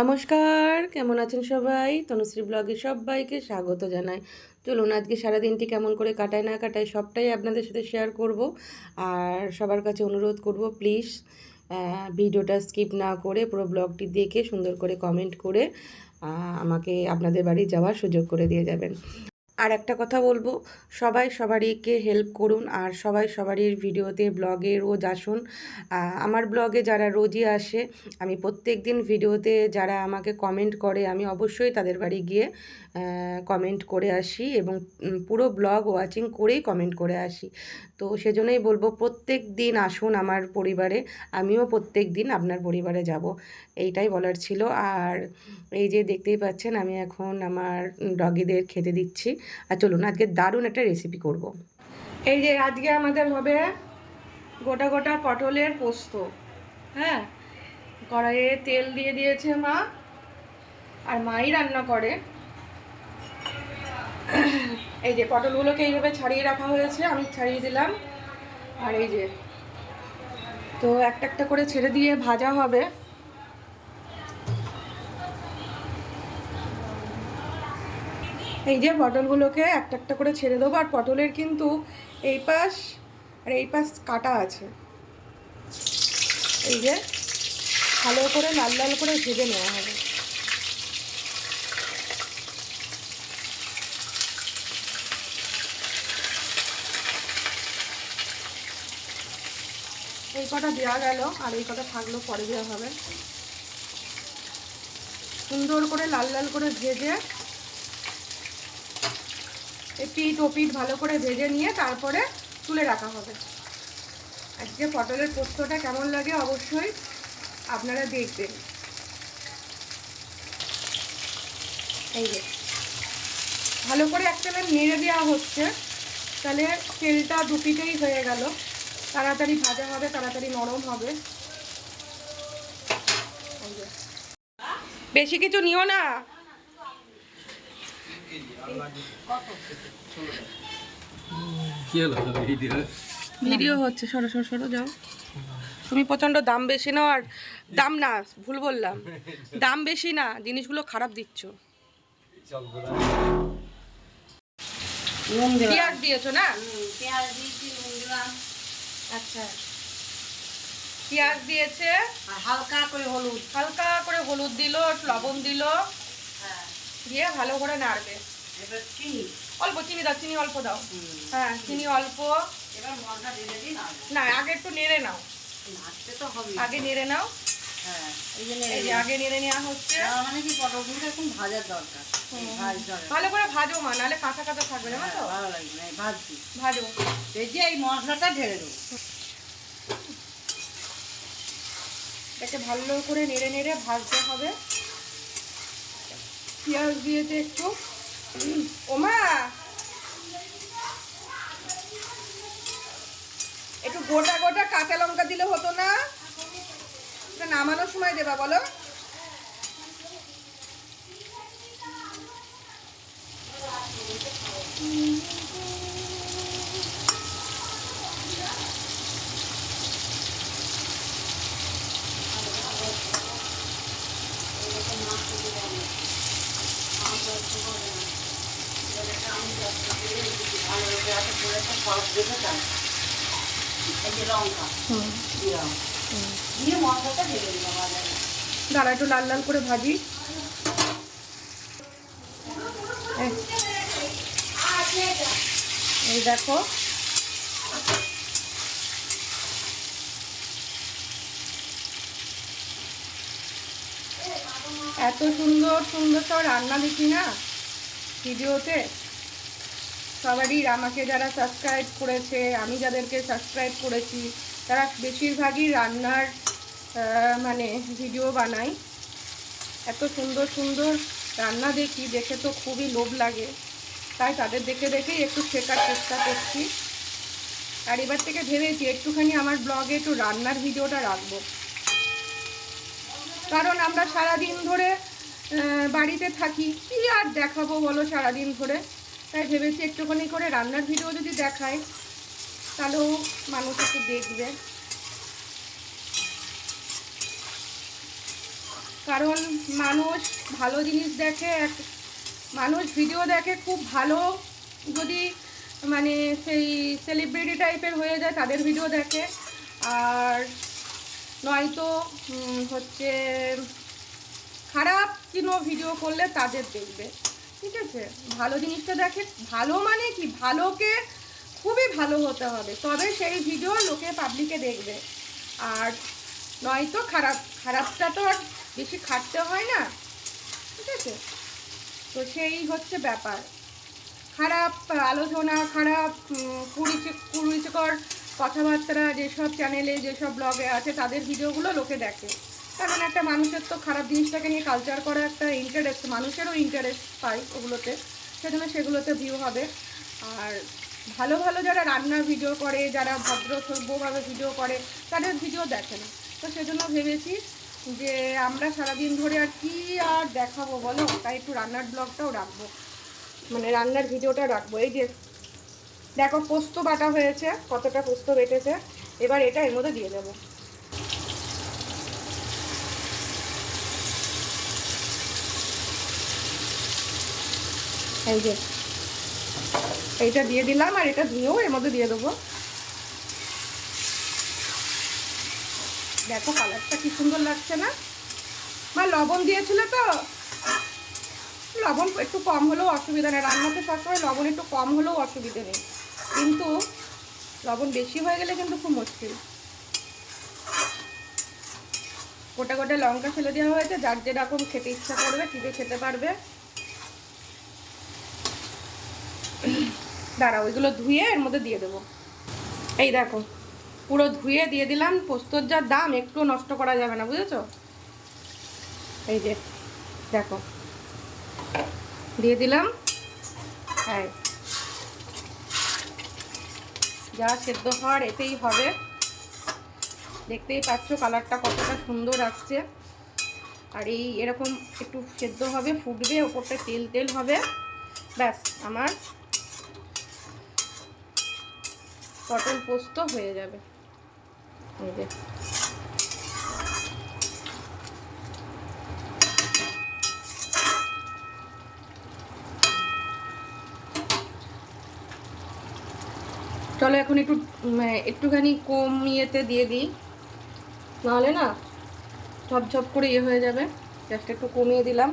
নমস্কার, কেমন আছেন সবাই? তনুশ্রী ব্লগে সবাইকে স্বাগত জানাই। চলুন, আজকে সারাদিনটি কেমন করে কাটায়, না কাটায় সবটাই আপনাদের সাথে শেয়ার করব। আর সবার কাছে অনুরোধ করব প্লিজ ভিডিওটা স্কিপ না করে পুরো ব্লগটি দেখে সুন্দর করে কমেন্ট করে আমাকে আপনাদের বাড়ি যাওয়ার সুযোগ করে দিয়ে যাবেন। আর একটা কথা বলব, সবাই সবারইকে হেল্প করুন আর সবাই সবারই ভিডিওতে ব্লগে রোজ আসুন। আমার ব্লগে যারা রোজই আসে, আমি প্রত্যেক দিন ভিডিওতে যারা আমাকে কমেন্ট করে, আমি অবশ্যই তাদের বাড়ি গিয়ে কমেন্ট করে আসি এবং পুরো ব্লগ ওয়াচিং করেই কমেন্ট করে আসি। তো সেজন্যই বলব প্রত্যেক দিন আসুন আমার পরিবারে, আমিও প্রত্যেক দিন আপনার পরিবারে যাব। এইটাই বলার ছিল। আর এই যে দেখতেই পাচ্ছেন, আমি এখন আমার ডগিদের খেতে দিচ্ছি। আর চলুন আজকে দারুণ একটা রেসিপি করব। এই যে আজকে আমাদের হবে গোটা গোটা পটলের পোস্ত হ্যাঁ? কড়াইয়ে তেল দিয়ে দিয়েছে মা, আর মাই রান্না করে। এই যে পটলগুলোকে এইভাবে ছাড়িয়ে রাখা হয়েছে, আমি ছাড়িয়ে দিলাম। আর এই যে, তো একটা একটা করে ছেড়ে দিয়ে ভাজা হবে। এই যে পটলগুলোকে একটা একটা করে ছেড়ে দেবো, আর পটলের কিন্তু এই পাশ আর এই পাশ কাটা আছে। এই যে ভালো করে লাল লাল করে ভেজে নেওয়া হবে। এই কটা দেওয়া গেল, আর এই কটা থাকল পরে দেওয়া হবে। সুন্দর করে লাল লাল করে ভেজে পিঠ ও পিঠ ভালো করে ভেজে নিয়ে তারপরে তুলে রাখা হবে। আজকে পটলের পোস্তটা কেমন লাগে অবশ্যই আপনারা দেখবেন। এই যে, ভালো করে একটা নেড়ে দেওয়া হচ্ছে, তাহলে তেলটা দুপিটেই হয়ে গেল। তাড়াতাড়ি ভাজা হবে, তাড়াতাড়ি নরম হবে। বেশি কিছু নিও না। ভিডিও হচ্ছে, সরো সরো সরো, যাও। তুমি প্রচণ্ড দাম বেশি নাও আর দাম না, ভুল বললাম। দাম বেশি না, জিনিসগুলো খারাপ দিচ্ছ। দিয়েছ না? পেঁয়াজ দিয়েছি আচ্ছা। পেঁয়াজ দিয়েছে। হালকা করে হলুদ। হালকা করে হলুদ দিল লবণ দিল। দিয়ে ভালো করে নাড়বে। এবার চিনি। অল্প চিনি দাও চিনি অল্প দাও। হ্যাঁ চিনি অল্প। এবার মশলা ঢেলে দিন না? আগে একটু নেড়ে নাও। নাড়তে তো হবে আগে নেড়ে নাও। হ্যাঁ এই যে এই নেড়ে যে আগে নেড়ে নেওয়া হচ্ছে। মানে কি পটলগুলো এখন ভাজার দরকার। ভালো করে ভাজো মা নাহলে কাঁচা কাঁচা থাকবে জানো তো। ভালো লাগবে না এই ভাজছি ভাজো। এই যে এই মশলাটা ঢেলে দেবো। এটাকে ভালো করে নেড়ে নেড়ে ভাজতে হবে। পেঁয়াজ দিয়েছে একটু। ওমা একটু গোটা গোটা কাঁচা লঙ্কা দিলে হতো না? নামানোর সময় দেবা, বলো। এই যে দাঁড়া, একটু লাল লাল করে ভাজি। এই- দেখো। এত সুন্দর সুন্দর সব রান্না দেখি না? ভিডিওতে সবারই আমাকে যারা সাবস্ক্রাইব করেছে, আমি যাদেরকে সাবস্ক্রাইব করেছি, তারা বেশিরভাগই রান্নার মানে ভিডিও বানাই। এত সুন্দর সুন্দর রান্না দেখি, দেখে তো খুবই লোভ লাগে। তাই তাদের দেখে দেখেই একটু শেখার চেষ্টা করছি। আর এবার থেকে ভেবেছি একটুখানি আমার ব্লগে একটু রান্নার ভিডিওটা রাখব। কারণ আমরা সারাদিন ধরে বাড়িতে থাকি। কি আর দেখাবো বলো সারাদিন ধরে? তাই ভেবেছি একটুখানি করে রান্নার ভিডিও যদি দেখাই তাহলেও মানুষ একটু দেখবে। কারণ মানুষ ভালো জিনিস দেখে, এক মানুষ ভিডিও দেখে খুব ভালো যদি মানে সেই সেলিব্রিটি টাইপের হয়ে যায়, তাদের ভিডিও দেখে। আর নয়তো হচ্ছে খারাপ কোনো ভিডিও করলে তাদের দেখবে, ঠিক আছে? ভালো জিনিসটা দেখে, ভালো মানে কি? ভালোকে খুবই ভালো হতে হবে। তবে সেই ভিডিও লোকে পাবলিকে দেখবে। আর নয়তো খারাপ, খারাপটা তো আর বেশি খাটতে হয় না, ঠিক আছে? তো সেই হচ্ছে ব্যাপার। খারাপ আলোচনা, খারাপ কুরুচি- কুরুচিকর কথাবার্তা, যেসব চ্যানেলে যেসব ব্লগে আছে, তাদের ভিডিওগুলো লোকে দেখে। কারণ একটা মানুষের তো খারাপ জিনিসটাকে নিয়ে কালচার করা একটা ইন্টারেস্ট মানুষেরও ইন্টারেস্ট পায় ওগুলোতে। সেজন্য সেগুলোতে ভিউ হবে। আর ভালো ভালো যারা রান্নার ভিডিও করে, যারা ভদ্র সভ্যভাবে ভিডিও করে, তাদের ভিডিও দেখে না। তো সেজন্য ভেবেছি যে আমরা সারাদিন ধরে আর কি আর দেখাবো বলো? তাই একটু রান্নার ব্লগটাও রাখব। মানে রান্নার ভিডিওটা রাখব। এই যে দেখো পোস্ত বাটা হয়েছে, কতটা পোস্ত বেটেছে। এবার এটা এর মধ্যে দিয়ে দেবো। এই যে। এইটা দিয়ে দিলাম আর এটা ধুয়েও এর মধ্যে দিয়ে দেবো। দেখো কালারটা কি সুন্দর লাগছে না? মা, লবণ দিয়েছিল তো? লবণ একটু কম হলেও অসুবিধা নেই। রান্নাতে সবসময় লবণ একটু কম হলেও অসুবিধে নেই। কিন্তু লবণ বেশি হয়ে গেলে কিন্তু খুব মুশকিল। গোটা গোটা লঙ্কা ফেলে দেওয়া হয়েছে। যার যেরকম খেতে ইচ্ছা করবে চিপে খেতে পারবে। দাঁড়া ওইগুলো ধুয়ে এর মধ্যে দিয়ে দেবো। এই দেখো, পুরো ধুয়ে দিয়ে দিলাম, পোস্তর যা দাম একটু নষ্ট করা যাবে না, বুঝেছ? এই যে, দেখো, দিয়ে দিলাম। হ্যাঁ যা সেদ্ধ হওয়ার এতেই হবে। দেখতেই পাচ্ছ কালারটা কতটা সুন্দর আসছে। আর এই এরকম একটু সেদ্ধ হবে, ফুটবে ওপরটা তেল তেল হবে। ব্যাস, আমার পটল পোস্ত হয়ে যাবে। এই যে। চলো এখন একটু একটুখানি কম ইয়েতে দিয়ে দিই। নাহলে না, ঝপঝপ করে ইয়ে হয়ে যাবে। জাস্ট একটু কমিয়ে দিলাম।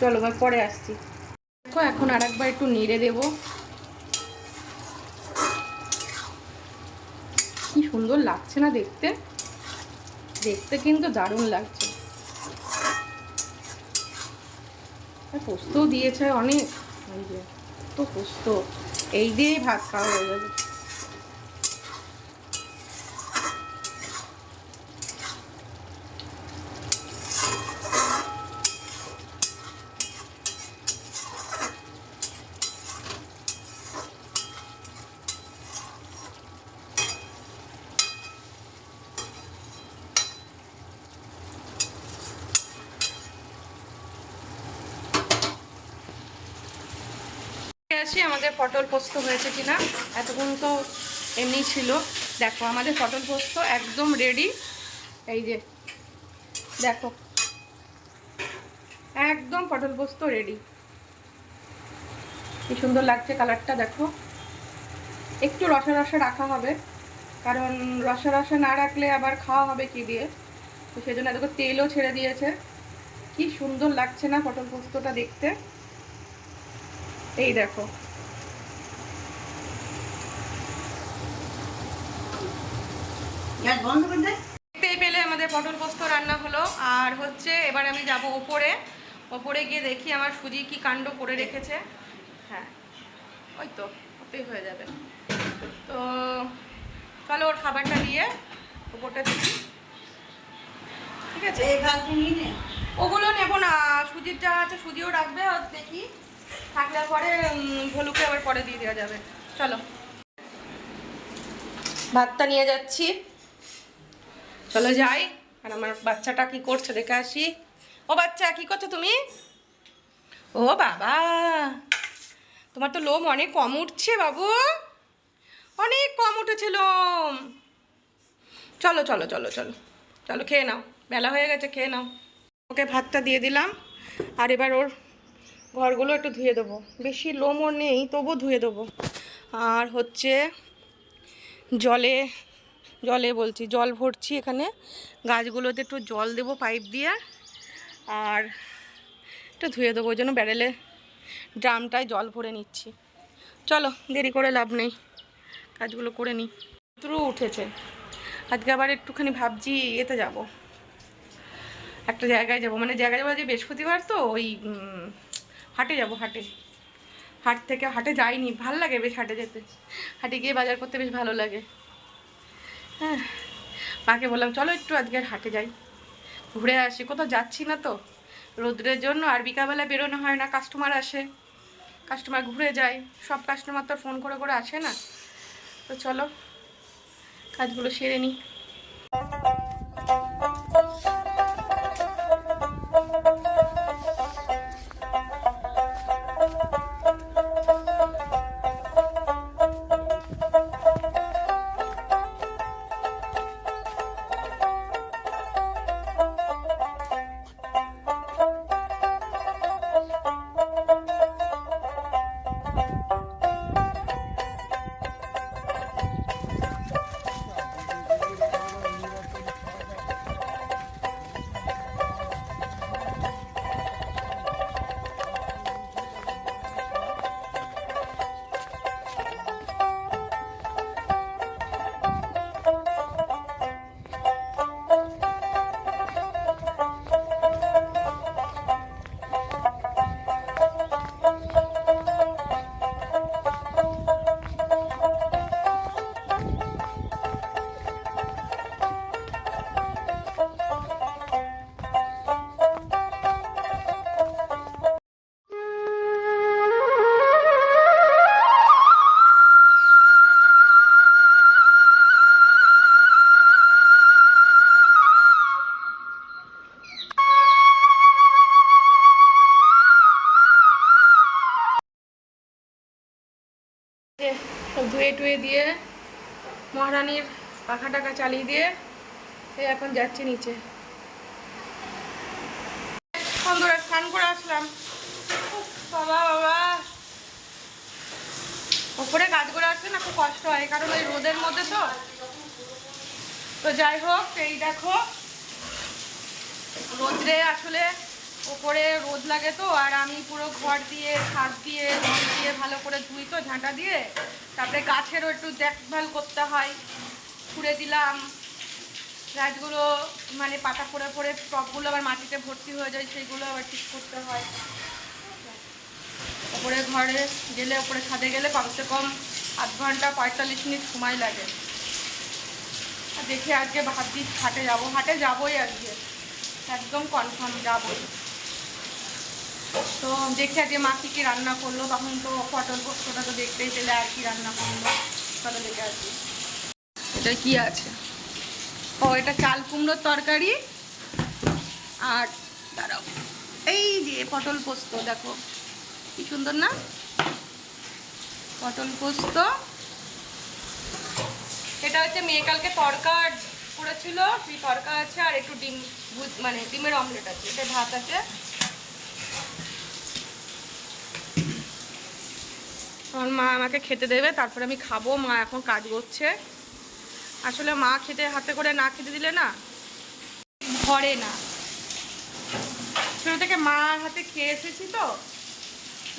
চলো আমি পরে আসছি। দেখো, এখন আর একবার একটু নেড়ে দেবো। কি সুন্দর লাগছে না দেখতে। দেখতে কিন্তু দারুণ লাগছে। পোস্তও দিয়েছে অনেক। তো পোস্ত। এই দিয়েই ভাত খাওয়া হয়ে যাবে আসি আমাদের পটল পোস্ত হয়েছে কিনা? এতক্ষণ তো এমনি ছিল। দেখো, আমাদের পটল পোস্ত একদম রেডি এই যে, দেখো। একদম পটল পোস্ত রেডি কি সুন্দর লাগছে কালারটা দেখো। একটু রসা রসা রাখা হবে, কারণ রসা রসা না রাখলে আবার খাওয়া হবে কি দিয়ে? তো সেই জন্য দেখো তেলও ছেড়ে দিয়েছে। কি সুন্দর লাগছে না পটল পোস্তটা দেখতে। এই দেখো দেখতেই পেলে আমাদের পটল পোস্ত রান্না হলো। আর হচ্ছে এবার আমি যাব ওপরে। ওপরে গিয়ে দেখি আমার সুজি কি কাণ্ড করে রেখেছে। হ্যাঁ ওই তো ওতেই হয়ে যাবে। তো চলো ওর খাবারটা দিয়ে ওপরটা দিচ্ছি ঠিক আছে? ওগুলো নেব না। সুজির যা আছে সুজিও রাখবে আর দেখি। থাকলে পরে ভলুকে আবার পরে দিয়ে দেওয়া যাবে। চলো। ভাতটা নিয়ে যাচ্ছি। চলো যাই। আর আমার বাচ্চাটা কি করছে দেখে আসি। ও বাচ্চা, কি করছ তুমি? ও বাবা, তোমার তো লোম অনেক কম উঠছে বাবু। অনেক কম উঠেছে লোম। চলো চলো চলো চলো চলো, খেয়ে নাও। বেলা হয়ে গেছে, খেয়ে নাও। ওকে ভাতটা দিয়ে দিলাম। আর এবার ওর ঘরগুলো একটু ধুয়ে দেবো। বেশি লোমও নেই তবু ধুয়ে দেবো। আর হচ্ছে জলে জলে বলছি, জল ভরছি এখানে। গাছগুলোতে একটু জল দেবো পাইপ দিয়ে, আর একটু ধুয়ে দেবো, ওই জন্য ব্যারেলে ড্রামটায় জল ভরে নিচ্ছি। চলো, দেরি করে লাভ নেই, কাজগুলো করে নিই। দ্রু উঠেছে। আজকে আবার একটুখানি ভাবছি এতে যাব। একটা জায়গায় যাব মানে জায়গায় যাব যে বৃহস্পতিবার তো, ওই হাটে যাব, হাটে। হাট থেকে, হাটে যাইনি, ভালো লাগে বেশ হাটে যেতে। হাটে গিয়ে বাজার করতে বেশ ভালো লাগে। হ্যাঁ মাকে বললাম, চলো একটু আজকের হাটে যাই। ঘুরে আসি। কোথাও যাচ্ছি না তো। রোদ্রের জন্য আর বিকালবেলা বেরোনো হয় না। কাস্টমার আসে। কাস্টমার ঘুরে যায়। সব কাস্টমার তো ফোন করে করে আসে না। তো চলো, কাজগুলো সেরে নিই ধুয়ে টুয়ে দিয়ে মহারানীর পাখা টাকা চালিয়ে দিয়ে এই এখন যাচ্ছি নিচে। বন্ধুরা স্নান করে আসলাম। বাবা বাবা। ওপরে কাজ করে আসতে না খুব কষ্ট হয়, কারণ ওই রোদের মধ্যে তো। তো যাই হোক, এই দেখো। রোদ্রে আসলে ওপরে রোদ লাগে তো, আর আমি পুরো ঘর দিয়ে, ছাদ দিয়ে রোদ দিয়ে ভালো করে ধুই তো, ঝাঁটা দিয়ে। তারপরে গাছেরও একটু দেখভাল করতে হয়। খুঁড়ে দিলাম। গাছগুলো মানে পাতা পড়ে পড়ে, টপগুলো আবার মাটিতে ভর্তি হয়ে যায়, সেইগুলো আবার ঠিক করতে হয়। ওপরে ঘরে গেলে, ওপরে ছাদে গেলে কমসে কম আধ ঘণ্টা, পঁয়তাল্লিশ মিনিট সময় লাগে। দেখি আজকে ভাবছি হাটে যাব। হাটে যাবোই আজকে। একদম কনফার্ম যাবোই। তো দেখি আজকে মা কী রান্না করল, তখন তো পটল পোস্তটা তো দেখতেই পেলে আর কি রান্না করল। চলো দেখে আসি। এটা কি আছে? ও, এটা চাল কুমড়োর তরকারি। আর দাঁড়াও, এই যে পটল পোস্ত, দেখো। কি সুন্দর না? পটল পোস্ত। এটা হচ্ছে মেয়ে কালকে তরকা করেছিল, সেই তরকা আছে, আর একটু ডিম মানে ডিমের অমলেট আছে। এটা ভাত আছে। আমার মা আমাকে খেতে দেবে, তারপরে আমি খাব, মা এখন কাজ করছে। আসলে মা খেতে, হাতে করে না খেতে দিলে না ভরে না। ছোটো থেকে মার হাতে খেয়ে এসেছি তো,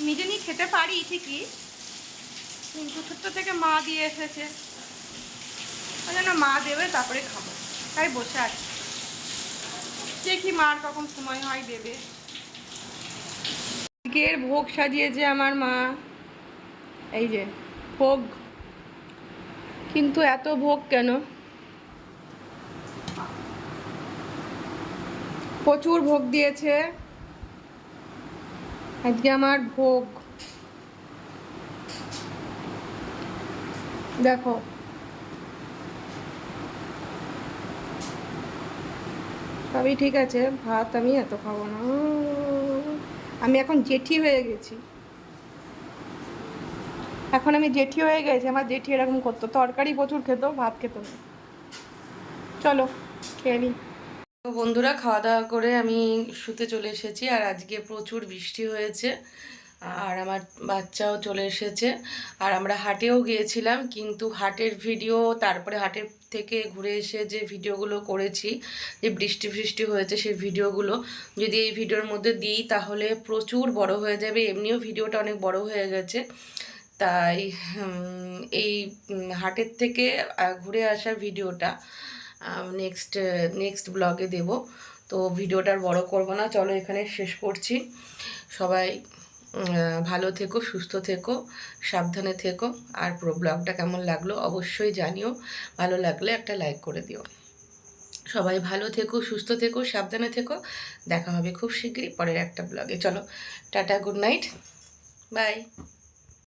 নিজে নিয়ে খেতে পারি ঠিকই, কিন্তু ছোট্ট থেকে মা দিয়ে এসেছে। ওই জন্য মা দেবে, তারপরে খাব। তাই বসে আছি। দেখি মার কখন সময় হয় দেবে। ভোগ সাজিয়েছে আমার মা। এই যে, ভোগ। কিন্তু এত ভোগ কেন? প্রচুর ভোগ দিয়েছে। আজকে আমার ভোগ। দেখো। সবই ঠিক আছে, ভাত আমি এত খাব না। আমি এখন জেঠি হয়ে গেছি। এখন আমি জেঠি হয়ে গেছি, আমার জেঠি এরকম করতো। তরকারি প্রচুর খেত, ভাত খেত। চলো, খেয়ে তো বন্ধুরা খাওয়া দাওয়া করে আমি শুতে চলে এসেছি, আর আজকে প্রচুর বৃষ্টি হয়েছে, আর আমার বাচ্চাও চলে এসেছে। আর আমরা হাটেও গিয়েছিলাম, কিন্তু হাটের ভিডিও, তারপরে হাটের থেকে ঘুরে এসে যে ভিডিওগুলো করেছি, যে বৃষ্টি বৃষ্টি হয়েছে সেই ভিডিওগুলো, যদি এই ভিডিওর মধ্যে দিই, তাহলে প্রচুর বড় হয়ে যাবে। এমনিও ভিডিওটা অনেক বড় হয়ে গেছে। তাই এই হাটের থেকে ঘুরে আসার ভিডিওটা নেক্সট নেক্সট ব্লগে দেব। তো ভিডিওটার বড় করব না, চলো এখানে শেষ করছি। সবাই ভালো থেকো, সুস্থ থেকো, সাবধানে থেকো। আর পুরো ব্লগটা কেমন লাগল অবশ্যই জানিও। ভালো লাগলে একটা লাইক করে দিও। সবাই ভালো থেকো, সুস্থ থেকো, সাবধানে থেকো। দেখা হবে খুব শীঘ্রই পরের একটা ব্লগে চলো, টাটা গুড নাইট বাই